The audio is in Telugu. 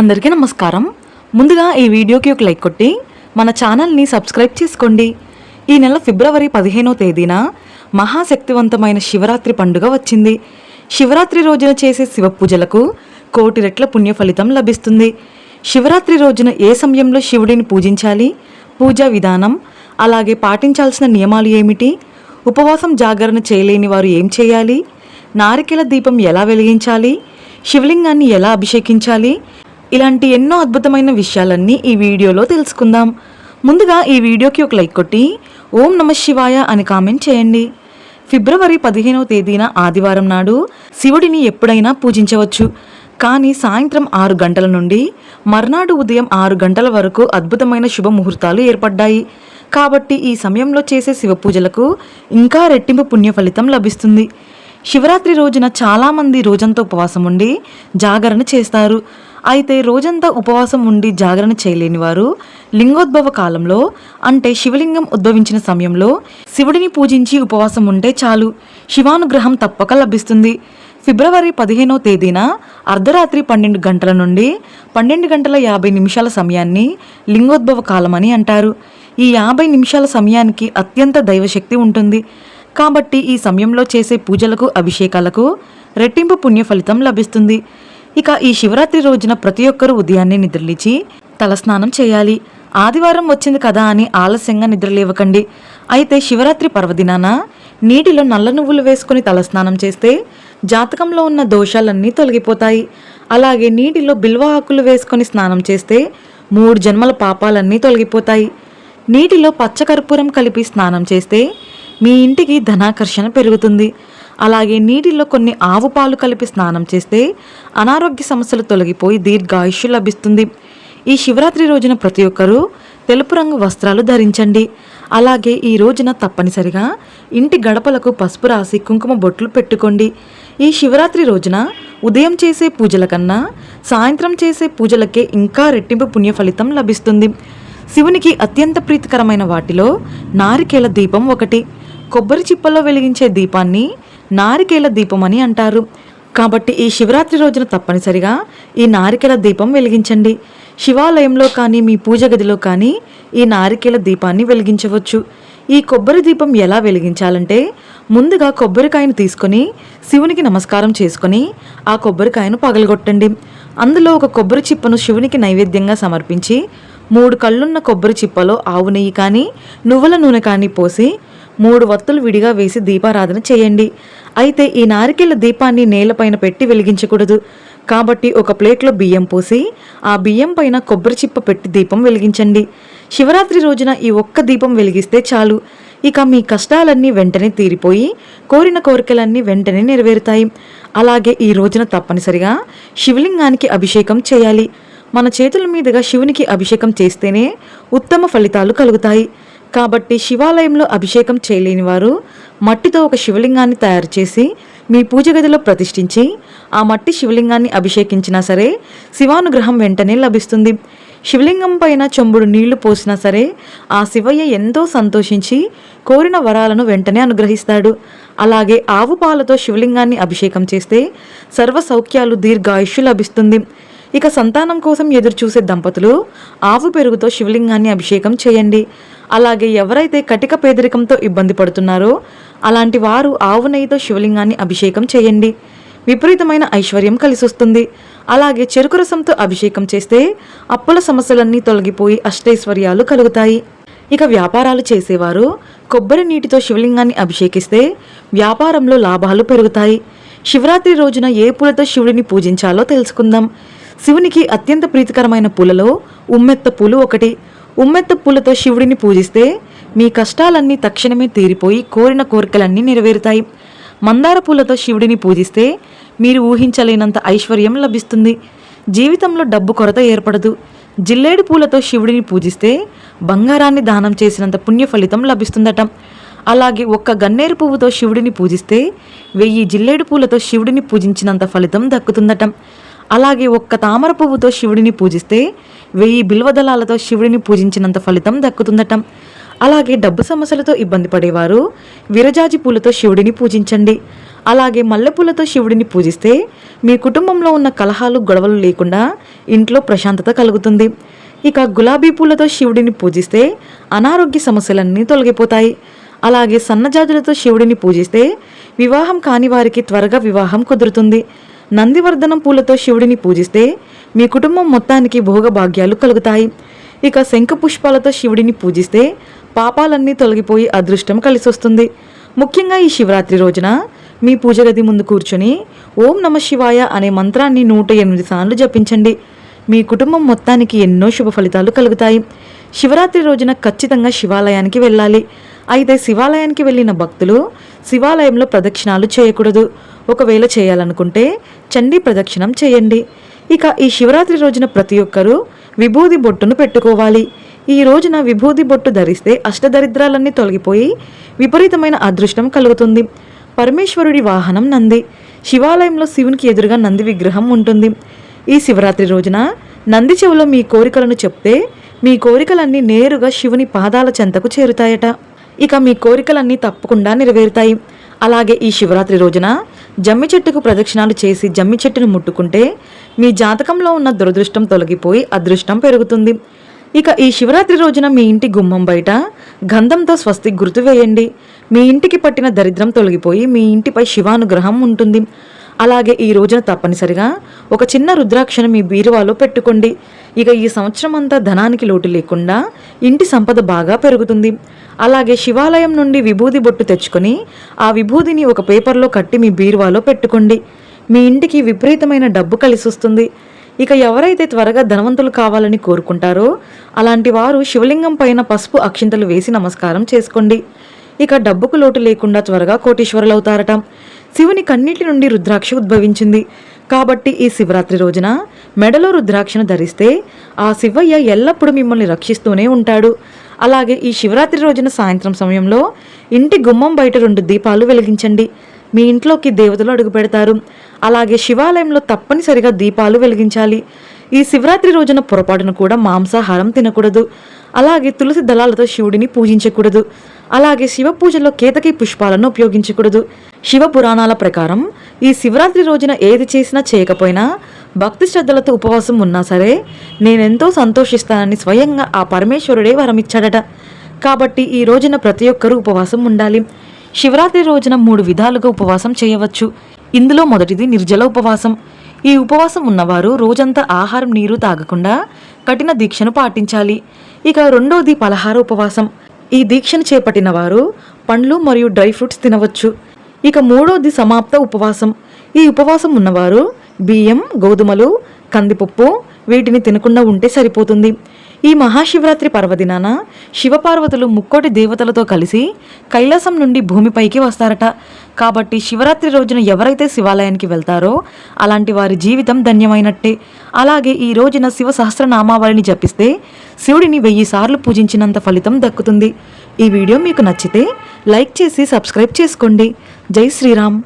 అందరికీ నమస్కారం. ముందుగా ఈ వీడియోకి ఒక లైక్ కొట్టి మన ఛానల్ని సబ్స్క్రైబ్ చేసుకోండి. ఈ నెల ఫిబ్రవరి పదిహేనో తేదీన మహాశక్తివంతమైన శివరాత్రి పండుగ వచ్చింది. శివరాత్రి రోజున చేసే శివ పూజలకు కోటి రెట్ల పుణ్య ఫలితం లభిస్తుంది. శివరాత్రి రోజున ఏ సమయంలో శివుడిని పూజించాలి? పూజా విధానం అలాగే పాటించాల్సిన నియమాలు ఏమిటి? ఉపవాసం జాగరణ చేయలేని వారు ఏం చేయాలి? నారికెల దీపం ఎలా వెలిగించాలి? శివలింగాన్ని ఎలా అభిషేకించాలి? ఇలాంటి ఎన్నో అద్భుతమైన విషయాలన్నీ ఈ వీడియోలో తెలుసుకుందాం. ముందుగా ఈ వీడియోకి ఒక లైక్ కొట్టి ఓం నమ శివాయ అని కామెంట్ చేయండి. ఫిబ్రవరి పదిహేనవ తేదీన ఆదివారం నాడు శివుడిని ఎప్పుడైనా పూజించవచ్చు. కానీ సాయంత్రం ఆరు గంటల నుండి మర్నాడు ఉదయం ఆరు గంటల వరకు అద్భుతమైన శుభ ముహూర్తాలు ఏర్పడ్డాయి. కాబట్టి ఈ సమయంలో చేసే శివ పూజలకు ఇంకా రెట్టింపు పుణ్య ఫలితం లభిస్తుంది. శివరాత్రి రోజున చాలామంది రోజంతా ఉపవాసం ఉండి జాగరణ చేస్తారు. అయితే రోజంతా ఉపవాసం ఉండి జాగరణ చేయలేని వారు లింగోద్భవ కాలంలో అంటే శివలింగం ఉద్భవించిన సమయంలో శివుడిని పూజించి ఉపవాసం ఉంటే చాలు. శివానుగ్రహం తప్పక లభిస్తుంది. ఫిబ్రవరి పదిహేనో తేదీన అర్ధరాత్రి పన్నెండు గంటల నుండి పన్నెండు గంటల యాభై నిమిషాల సమయాన్ని లింగోద్భవ కాలం అని అంటారు. ఈ యాభై నిమిషాల సమయానికి అత్యంత దైవశక్తి ఉంటుంది. కాబట్టి ఈ సమయంలో చేసే పూజలకు అభిషేకాలకు రెట్టింపు పుణ్య ఫలితం లభిస్తుంది. ఇక ఈ శివరాత్రి రోజున ప్రతి ఒక్కరూ ఉదయాన్నే నిద్రలేచి తలస్నానం చేయాలి. ఆదివారం వచ్చింది కదా అని ఆలస్యంగా నిద్రలేవకండి అయితే శివరాత్రి పర్వదినాన నీటిలో నల్ల నువ్వులు వేసుకుని తలస్నానం చేస్తే జాతకంలో ఉన్న దోషాలన్నీ తొలగిపోతాయి. అలాగే నీటిలో బిల్వ ఆకులు వేసుకొని స్నానం చేస్తే మూడు జన్మల పాపాలన్నీ తొలగిపోతాయి. నీటిలో పచ్చకర్పూరం కలిపి స్నానం చేస్తే మీ ఇంటికి ధనాకర్షణ పెరుగుతుంది. అలాగే నీటిలో కొన్ని ఆవు పాలు కలిపి స్నానం చేస్తే అనారోగ్య సమస్యలు తొలగిపోయి దీర్ఘాయుష్యు లభిస్తుంది. ఈ శివరాత్రి రోజున ప్రతి ఒక్కరూ తెలుపు రంగు వస్త్రాలు ధరించండి. అలాగే ఈ రోజున తప్పనిసరిగా ఇంటి గడపలకు పసుపు రాసి కుంకుమ బొట్లు పెట్టుకోండి. ఈ శివరాత్రి రోజున ఉదయం చేసే పూజల కన్నా సాయంత్రం చేసే పూజలకే ఇంకా రెట్టింపు పుణ్య ఫలితం లభిస్తుంది. శివునికి అత్యంత ప్రీతికరమైన వాటిలో నారికేల దీపం ఒకటి. కొబ్బరి చిప్పలో వెలిగించే దీపాన్ని నారికేల దీపం అని అంటారు. కాబట్టి ఈ శివరాత్రి రోజున తప్పనిసరిగా ఈ నారికేల దీపం వెలిగించండి. శివాలయంలో కానీ మీ పూజ గదిలో కానీ ఈ నారికేల దీపాన్ని వెలిగించవచ్చు. ఈ కొబ్బరి దీపం ఎలా వెలిగించాలంటే ముందుగా కొబ్బరికాయను తీసుకొని శివునికి నమస్కారం చేసుకొని ఆ కొబ్బరికాయను పగలగొట్టండి. అందులో ఒక కొబ్బరి చిప్పను శివునికి నైవేద్యంగా సమర్పించి మూడు కళ్ళున్న కొబ్బరి చిప్పలో ఆవు నెయ్యి కానీ నువ్వుల నూనె కానీ పోసి మూడు వత్తులు విడిగా వేసి దీపారాధన చేయండి. అయితే ఈ నారికెళ్ళ దీపాన్ని నేలపైన పెట్టి వెలిగించకూడదు. కాబట్టి ఒక ప్లేట్లో బియ్యం పోసి ఆ బియ్యం పైన కొబ్బరి చిప్ప పెట్టి దీపం వెలిగించండి. శివరాత్రి రోజున ఈ ఒక్క దీపం వెలిగిస్తే చాలు. ఇక మీ కష్టాలన్నీ వెంటనే తీరిపోయి కోరిన కోరికలన్నీ వెంటనే నెరవేరుతాయి. అలాగే ఈ రోజున తప్పనిసరిగా శివలింగానికి అభిషేకం చేయాలి. మన చేతుల మీదుగా శివునికి అభిషేకం చేస్తేనే ఉత్తమ ఫలితాలు కలుగుతాయి. కాబట్టి శివాలయంలో అభిషేకం చేయలేని వారు మట్టితో ఒక శివలింగాన్ని తయారు చేసి మీ పూజ గదిలో ప్రతిష్ఠించి ఆ మట్టి శివలింగాన్ని అభిషేకించినా సరే శివానుగ్రహం వెంటనే లభిస్తుంది. శివలింగం పైన చెంబుడు నీళ్ళు పోసినా సరే ఆ శివయ్య ఎంతో సంతోషించి కోరిన వరాలను వెంటనే అనుగ్రహిస్తాడు. అలాగే ఆవు పాలతో శివలింగాన్ని అభిషేకం చేస్తే సర్వ సౌఖ్యాలు దీర్ఘాయుష్యు లభిస్తుంది. ఇక సంతానం కోసం ఎదురుచూసే దంపతులు ఆవు పెరుగుతో శివలింగాన్ని అభిషేకం చేయండి. అలాగే ఎవరైతే కటిక పేదరికంతో ఇబ్బంది పడుతున్నారో అలాంటి వారు ఆవు నెయ్యితో శివలింగాన్ని అభిషేకం చేయండి. విపరీతమైన ఐశ్వర్యం కలిసొస్తుంది. అలాగే చెరుకు రసంతో అభిషేకం చేస్తే అప్పుల సమస్యలన్నీ తొలగిపోయి అష్టైశ్వర్యాలు కలుగుతాయి. ఇక వ్యాపారాలు చేసేవారు కొబ్బరి నీటితో శివలింగాన్ని అభిషేకిస్తే వ్యాపారంలో లాభాలు పెరుగుతాయి. శివరాత్రి రోజున ఏ పూలతో శివుడిని పూజించాలో తెలుసుకుందాం. శివునికి అత్యంత ప్రీతికరమైన పూలలో ఉమ్మెత్త పూలు ఒకటి. ఉమ్మెత్త పూలతో శివుడిని పూజిస్తే మీ కష్టాలన్నీ తక్షణమే తీరిపోయి కోరిన కోరికలన్నీ నెరవేరుతాయి. మందార పూలతో శివుడిని పూజిస్తే మీరు ఊహించలేనంత ఐశ్వర్యం లభిస్తుంది. జీవితంలో డబ్బు కొరత ఏర్పడదు. జిల్లేడు పూలతో శివుడిని పూజిస్తే బంగారాన్ని దానం చేసినంత పుణ్య ఫలితం లభిస్తుందట. అలాగే ఒక్క గన్నేరు పువ్వుతో శివుడిని పూజిస్తే వెయ్యి జిల్లేడు పూలతో శివుడిని పూజించినంత ఫలితం దక్కుతుందట. అలాగే ఒక్క తామర పువ్వుతో శివుడిని పూజిస్తే వెయ్యి బిల్వదళాలతో శివుడిని పూజించినంత ఫలితం దక్కుతుందటం. అలాగే డబ్బు సమస్యలతో ఇబ్బంది పడేవారు విరజాజి పూలతో శివుడిని పూజించండి. అలాగే మల్లెపూలతో శివుడిని పూజిస్తే మీ కుటుంబంలో ఉన్న కలహాలు గొడవలు లేకుండా ఇంట్లో ప్రశాంతత కలుగుతుంది. ఇక గులాబీ పూలతో శివుడిని పూజిస్తే అనారోగ్య సమస్యలన్నీ తొలగిపోతాయి. అలాగే సన్నజాజులతో శివుడిని పూజిస్తే వివాహం కాని వారికి త్వరగా వివాహం కుదురుతుంది. నందివర్ధనం పూలతో శివుడిని పూజిస్తే మీ కుటుంబం మొత్తానికి భోగభాగ్యాలు కలుగుతాయి. ఇక శంఖ పుష్పాలతో శివుడిని పూజిస్తే పాపాలన్నీ తొలగిపోయి అదృష్టం కలిసొస్తుంది. ముఖ్యంగా ఈ శివరాత్రి రోజున మీ పూజ గది ముందు కూర్చొని ఓం నమ శివాయ అనే మంత్రాన్ని నూట ఎనిమిది సార్లు జపించండి. మీ కుటుంబం మొత్తానికి ఎన్నో శుభ ఫలితాలు కలుగుతాయి. శివరాత్రి రోజున ఖచ్చితంగా శివాలయానికి వెళ్ళాలి. అయితే శివాలయానికి వెళ్ళిన భక్తులు శివాలయంలో ప్రదక్షిణాలు చేయకూడదు. ఒకవేళ చేయాలనుకుంటే చండీ ప్రదక్షిణం చేయండి. ఇక ఈ శివరాత్రి రోజున ప్రతి ఒక్కరూ విభూది బొట్టును పెట్టుకోవాలి. ఈ రోజున విభూది బొట్టు ధరిస్తే అష్టదరిద్రాలన్నీ తొలగిపోయి విపరీతమైన అదృష్టం కలుగుతుంది. పరమేశ్వరుడి వాహనం నంది. శివాలయంలో శివునికి ఎదురుగా నంది విగ్రహం ఉంటుంది. ఈ శివరాత్రి రోజున నంది చెవులో మీ కోరికలను చెప్తే మీ కోరికలన్నీ నేరుగా శివుని పాదాల చెంతకు చేరుతాయట. ఇక మీ కోరికలన్నీ తప్పకుండా నెరవేరుతాయి. అలాగే ఈ శివరాత్రి రోజున జమ్మి చెట్టుకు ప్రదక్షిణాలు చేసి జమ్మి చెట్టును ముట్టుకుంటే మీ జాతకంలో ఉన్న దురదృష్టం తొలగిపోయి అదృష్టం పెరుగుతుంది. ఇక ఈ శివరాత్రి రోజున మీ ఇంటి గుమ్మం బయట గంధంతో స్వస్తి గుర్తు వేయండి. మీ ఇంటికి పట్టిన దరిద్రం తొలగిపోయి మీ ఇంటిపై శివానుగ్రహం ఉంటుంది. అలాగే ఈ రోజున తప్పనిసరిగా ఒక చిన్న రుద్రాక్షను మీ బీరువాలో పెట్టుకోండి. ఇక ఈ సంవత్సరం అంతా ధనానికి లోటు లేకుండా ఇంటి సంపద బాగా పెరుగుతుంది. అలాగే శివాలయం నుండి విభూది బొట్టు తెచ్చుకొని ఆ విభూదిని ఒక పేపర్లో కట్టి మీ బీరువాలో పెట్టుకోండి. మీ ఇంటికి విపరీతమైన డబ్బు కలిసి వస్తుంది. ఇక ఎవరైతే త్వరగా ధనవంతులు కావాలని కోరుకుంటారో అలాంటి వారు శివలింగం పైన పసుపు అక్షింతలు వేసి నమస్కారం చేసుకోండి. ఇక డబ్బుకు లోటు లేకుండా త్వరగా కోటీశ్వరులవుతారట. శివుని కన్నిటి నుండి రుద్రాక్ష ఉద్భవించింది. కాబట్టి ఈ శివరాత్రి రోజున మెడలో రుద్రాక్షను ధరిస్తే ఆ శివయ్య ఎల్లప్పుడూ మిమ్మల్ని రక్షిస్తూనే ఉంటాడు. అలాగే ఈ శివరాత్రి రోజున సాయంత్రం సమయంలో ఇంటి గుమ్మం బయట రెండు దీపాలు వెలిగించండి. మీ ఇంట్లోకి దేవతలు అడుగు పెడతారు. అలాగే శివాలయంలో తప్పనిసరిగా దీపాలు వెలిగించాలి. ఈ శివరాత్రి రోజున పొరపాటున కూడా మాంసాహారం తినకూడదు. అలాగే తులసి దళాలతో శివుడిని పూజించకూడదు. అలాగే శివ పూజలో కేతకి పుష్పాలను ఉపయోగించకూడదు. శివ పురాణాల ప్రకారం ఈ శివరాత్రి రోజున ఏది చేసినా చేయకపోయినా భక్తి శ్రద్ధలతో ఉపవాసం ఉన్నా సరే నేనెంతో సంతోషిస్తానని స్వయంగా ఆ పరమేశ్వరుడే వరమిచ్చాడట. కాబట్టి ఈ రోజున ప్రతి ఒక్కరూ ఉపవాసం ఉండాలి. శివరాత్రి రోజున మూడు విధాలుగా ఉపవాసం చేయవచ్చు. ఇందులో మొదటిది నిర్జల ఉపవాసం. ఈ ఉపవాసం ఉన్నవారు రోజంతా ఆహారం నీరు తాగకుండా కఠిన దీక్షను పాటించాలి. ఇక రెండోది పలహార ఉపవాసం. ఈ దీక్షను చేపట్టిన వారు పండ్లు మరియు డ్రై ఫ్రూట్స్ తినవచ్చు. ఇక మూడోది సమాప్త ఉపవాసం. ఈ ఉపవాసం ఉన్నవారు బియ్యం గోధుమలు కందిపప్పు వీటిని తినకుండా ఉంటే సరిపోతుంది. ఈ మహాశివరాత్రి పర్వదినాన శివపార్వతులు ముక్కోటి దేవతలతో కలిసి కైలాసం నుండి భూమిపైకి వస్తారట. కాబట్టి శివరాత్రి రోజున ఎవరైతే శివాలయానికి వెళ్తారో అలాంటి వారి జీవితం ధన్యమైనట్టే. అలాగే ఈ రోజున శివ సహస్రనామావళిని జపిస్తే శివుడిని వెయ్యి సార్లు పూజించినంత ఫలితం దక్కుతుంది. ఈ వీడియో మీకు నచ్చితే లైక్ చేసి సబ్స్క్రైబ్ చేసుకోండి. జై శ్రీరామ్.